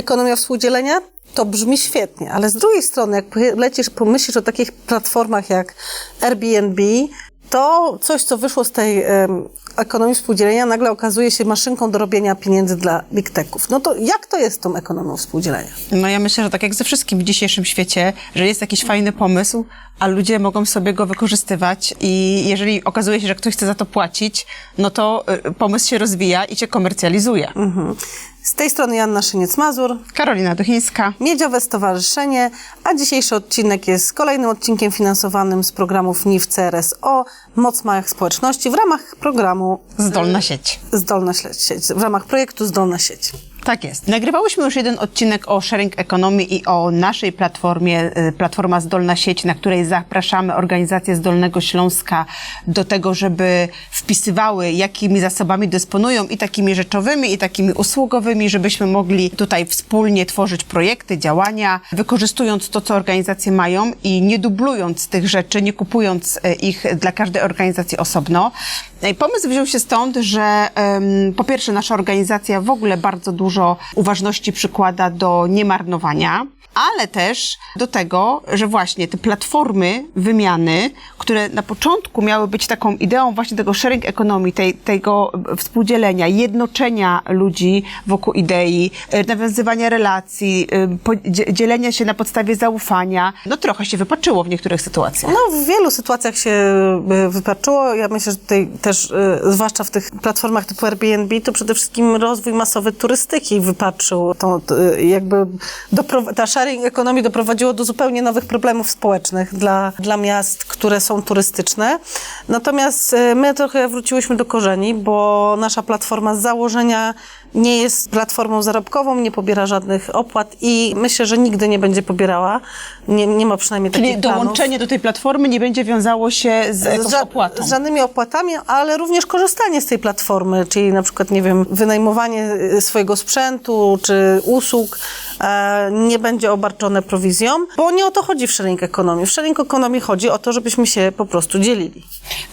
ekonomia współdzielenia, to brzmi świetnie, ale z drugiej strony, jak lecisz, pomyślisz o takich platformach jak Airbnb, to coś, co wyszło z tej em, ekonomii współdzielenia, nagle okazuje się maszynką do robienia pieniędzy dla big techów. No to jak to jest z tą ekonomią współdzielenia? No ja myślę, że tak jak ze wszystkim w dzisiejszym świecie, że jest jakiś fajny pomysł, a ludzie mogą sobie go wykorzystywać i jeżeli okazuje się, że ktoś chce za to płacić, no to y, pomysł się rozwija i się komercjalizuje. Z tej strony Janna Szyniec-Mazur, Karolina Duchińska. Miedziowe Stowarzyszenie, a dzisiejszy odcinek jest kolejnym odcinkiem finansowanym z programów NIF CRSO Moc Małych Społeczności w ramach programu Zdolna sieć. Zdolna Sieć, w ramach projektu Zdolna Sieć. Tak jest. Nagrywałyśmy już jeden odcinek o sharing economy i o naszej platformie, y, platforma Zdolna Sieć, na której zapraszamy organizacje z Dolnego Śląska do tego, żeby wpisywały, jakimi zasobami dysponują i takimi rzeczowymi, i takimi usługowymi, żebyśmy mogli tutaj wspólnie tworzyć projekty, działania, wykorzystując to, co organizacje mają i nie dublując tych rzeczy, nie kupując y, ich dla każdej organizacji osobno. I pomysł wziął się stąd, że po pierwsze nasza organizacja w ogóle bardzo dużo uważności przykłada do niemarnowania, ale też do tego, że właśnie te platformy wymiany, które na początku miały być taką ideą właśnie tego sharing economy, tej, tego współdzielenia, jednoczenia ludzi wokół idei, e, nawiązywania relacji, e, dzielenia się na podstawie zaufania, no trochę się wypaczyło w niektórych sytuacjach. No, w wielu sytuacjach się y, wypaczyło. Ja myślę, że tutaj też, zwłaszcza w tych platformach typu Airbnb, to przede wszystkim rozwój masowy turystyki wypaczył. To, to jakby ta sharing economy doprowadziło do zupełnie nowych problemów społecznych dla, dla miast, które są turystyczne. Natomiast y, my trochę wróciłyśmy do korzeni, bo nasza platforma z założenia nie jest platformą zarobkową, nie pobiera żadnych opłat i myślę, że nigdy nie będzie pobierała. Nie, nie ma przynajmniej Czyli takich planów. dołączenie do tej platformy nie będzie wiązało się z ża- opłatą. z żadnymi opłatami, ale również korzystanie z tej platformy, czyli na przykład, nie wiem, wynajmowanie y, swojego sprzętu czy usług e, nie będzie obarczone prowizją, bo nie o to chodzi w sharing ekonomii. W sharing ekonomii chodzi o to, żebyśmy się po prostu dzielili.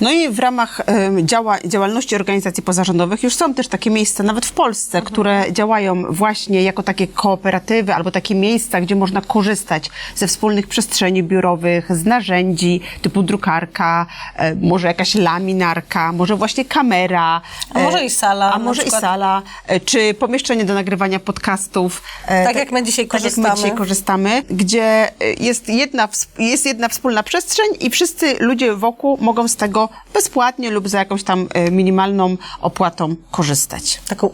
No i w ramach działa, działalności organizacji pozarządowych już są też takie miejsca, nawet w Polsce, które działają właśnie jako takie kooperatywy albo takie miejsca, gdzie można korzystać ze wspólnych przestrzeni biurowych, z narzędzi typu drukarka, e, może jakaś laminarka, może właśnie kamera. A może e, i sala, A na może i przykład. sala, e, czy pomieszczenie do nagrywania podcastów. e, Tak jak my dzisiaj tak jak my korzystamy. dzisiaj korzystamy, gdzie jest jedna, ws- jest jedna wspólna przestrzeń i wszyscy ludzie wokół mogą z tego bezpłatnie lub za jakąś tam minimalną opłatą korzystać. taką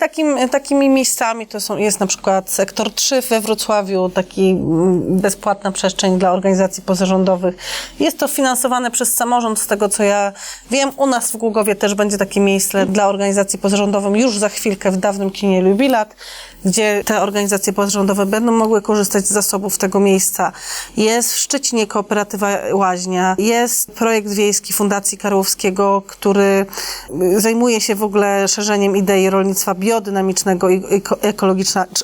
Takim, takimi miejscami to są, jest na przykład sektor 3 we Wrocławiu, taki mm, bezpłatna przestrzeń dla organizacji pozarządowych. Jest to finansowane przez samorząd, z tego co ja wiem. U nas w Głogowie też będzie takie miejsce dla organizacji pozarządowych już za chwilkę w dawnym kinie Jubilat, gdzie te organizacje pozarządowe będą mogły korzystać z zasobów tego miejsca. Jest w Szczecinie kooperatywa Łaźnia, jest projekt wiejski Fundacji Karłowskiego, który y, zajmuje się w ogóle szerzeniem idei rolnictwa biodynamicznego i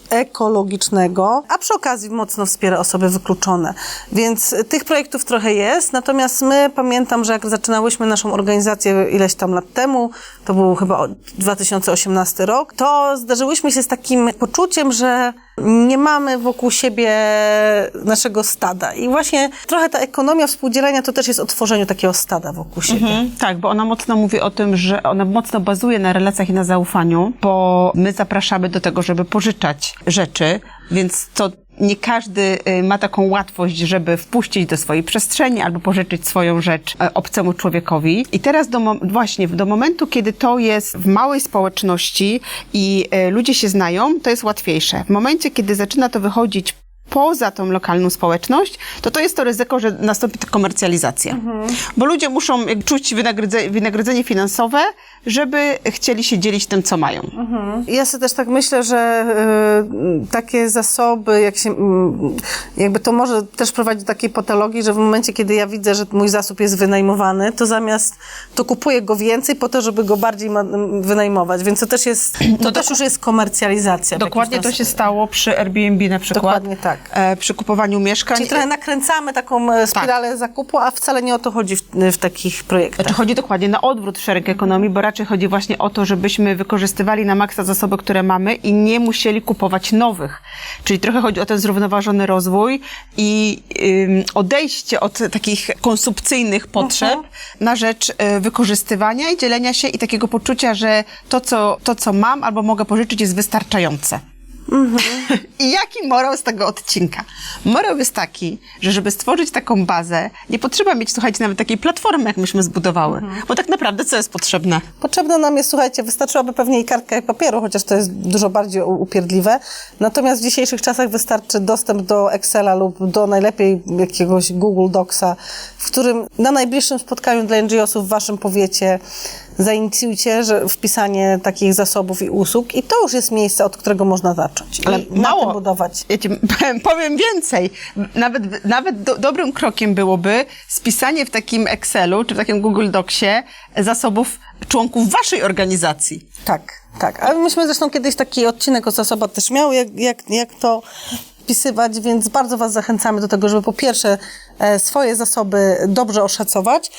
ekologicznego, a przy okazji mocno wspiera osoby wykluczone. Więc tych projektów trochę jest, natomiast my pamiętam, że jak zaczynałyśmy naszą organizację ileś tam lat temu, to był chyba o- 2018 rok, to zdarzyłyśmy się z takim poczuciem, że nie mamy wokół siebie naszego stada. I właśnie trochę ta ekonomia współdzielenia to też jest o tworzeniu takiego stada wokół siebie. Mhm, tak, bo ona mocno mówi o tym, że ona mocno bazuje na relacjach i na zaufaniu, bo my zapraszamy do tego, żeby pożyczać rzeczy, więc to nie każdy y, ma taką łatwość, żeby wpuścić do swojej przestrzeni albo pożyczyć swoją rzecz e, obcemu człowiekowi. I teraz do, właśnie do momentu, kiedy to jest w małej społeczności i e, ludzie się znają, to jest łatwiejsze. W momencie, kiedy zaczyna to wychodzić poza tą lokalną społeczność, to to jest to ryzyko, że nastąpi ta komercjalizacja. Bo ludzie muszą jak, czuć wynagrodze, wynagrodzenie finansowe, żeby chcieli się dzielić tym, co mają. Ja sobie też tak myślę, że y, takie zasoby, jak się, mm, jakby to może też prowadzić do takiej patologii, że w momencie, kiedy ja widzę, że mój zasób jest wynajmowany, to zamiast, to kupuję go więcej po to, żeby go bardziej ma, m, wynajmować. Więc to też jest, to też już jest komercjalizacja. Dokładnie to się stało przy Airbnb na przykład. Dokładnie tak. E, przy kupowaniu mieszkań. Czyli trochę nakręcamy taką e, spiralę Tak. zakupu, a wcale nie o to chodzi w, w takich projektach. Znaczy chodzi dokładnie na odwrót szereg ekonomii, bo raczej chodzi właśnie o to, żebyśmy wykorzystywali na maksa zasoby, które mamy i nie musieli kupować nowych. Czyli trochę chodzi o ten zrównoważony rozwój i ym, odejście od takich konsumpcyjnych potrzeb na rzecz y, wykorzystywania i dzielenia się i takiego poczucia, że to co, to, co mam albo mogę pożyczyć jest wystarczające. I jaki morał z tego odcinka? Morał jest taki, że żeby stworzyć taką bazę, nie potrzeba mieć, słuchajcie, nawet takiej platformy, jak myśmy zbudowały. Bo tak naprawdę co jest potrzebne? Potrzebna nam jest, słuchajcie, wystarczyłaby pewnie i kartka i papieru, chociaż to jest dużo bardziej upierdliwe. Natomiast w dzisiejszych czasach wystarczy dostęp do Excela lub do najlepiej jakiegoś Google Docsa, w którym na najbliższym spotkaniu dla NGO-sów w waszym powiecie zainicjujcie że wpisanie takich zasobów i usług i to już jest miejsce, od którego można zacząć. Ale I mało. budować. Ja ci powiem więcej. Nawet, nawet do, dobrym krokiem byłoby spisanie w takim Excelu czy w takim Google Docsie zasobów członków waszej organizacji. Tak, tak. A myśmy zresztą kiedyś taki odcinek o zasobach też miały, jak, jak, jak to wpisywać, więc bardzo Was zachęcamy do tego, żeby po pierwsze e, swoje zasoby dobrze oszacować,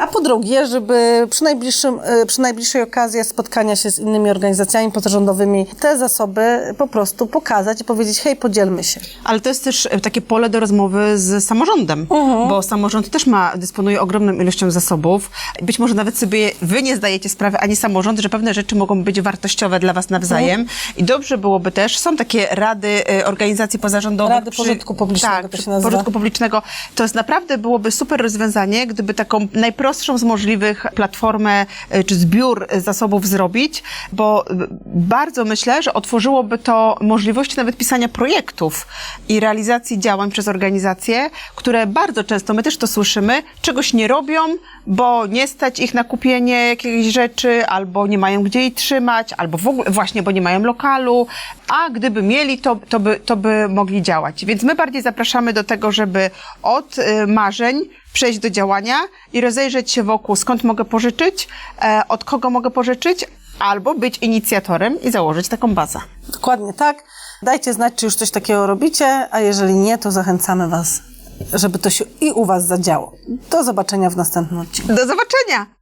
a po drugie, żeby przy, najbliższym, e, przy najbliższej okazji spotkania się z innymi organizacjami pozarządowymi te zasoby po prostu pokazać i powiedzieć, hej, podzielmy się. Ale to jest też e, takie pole do rozmowy z samorządem, bo samorząd też ma, dysponuje ogromną ilością zasobów. Być może nawet sobie wy nie zdajecie sprawy, ani samorząd, że pewne rzeczy mogą być wartościowe dla was nawzajem. I dobrze byłoby też, są takie rady e, organizacji pozarządowych. Rady pożytku publicznego tak, to przy się nazywa. pożytku publicznego. To jest naprawdę byłoby super rozwiązanie, gdyby taką najprostszą z możliwych platformę e, czy zbiór e, zasobów zrobić, bo e, bardzo myślę, że otworzyłoby to możliwości nawet pisania projektów i realizacji działań przez organizacje, które bardzo często, my też to słyszymy, czegoś nie robią, bo nie stać ich na kupienie jakiejś rzeczy, albo nie mają gdzie jej trzymać, albo w ogóle właśnie, bo nie mają lokalu, a gdyby mieli, to, to, by, to by mogli działać. Więc my bardziej zapraszamy do tego, żeby od y, marzeń przejść do działania i rozejrzeć się wokół, skąd mogę pożyczyć, e, od kogo mogę pożyczyć, albo być inicjatorem i założyć taką bazę. Dokładnie tak. Dajcie znać, czy już coś takiego robicie, a jeżeli nie, to zachęcamy Was, żeby to się i u Was zadziało. Do zobaczenia w następnym odcinku. Do zobaczenia!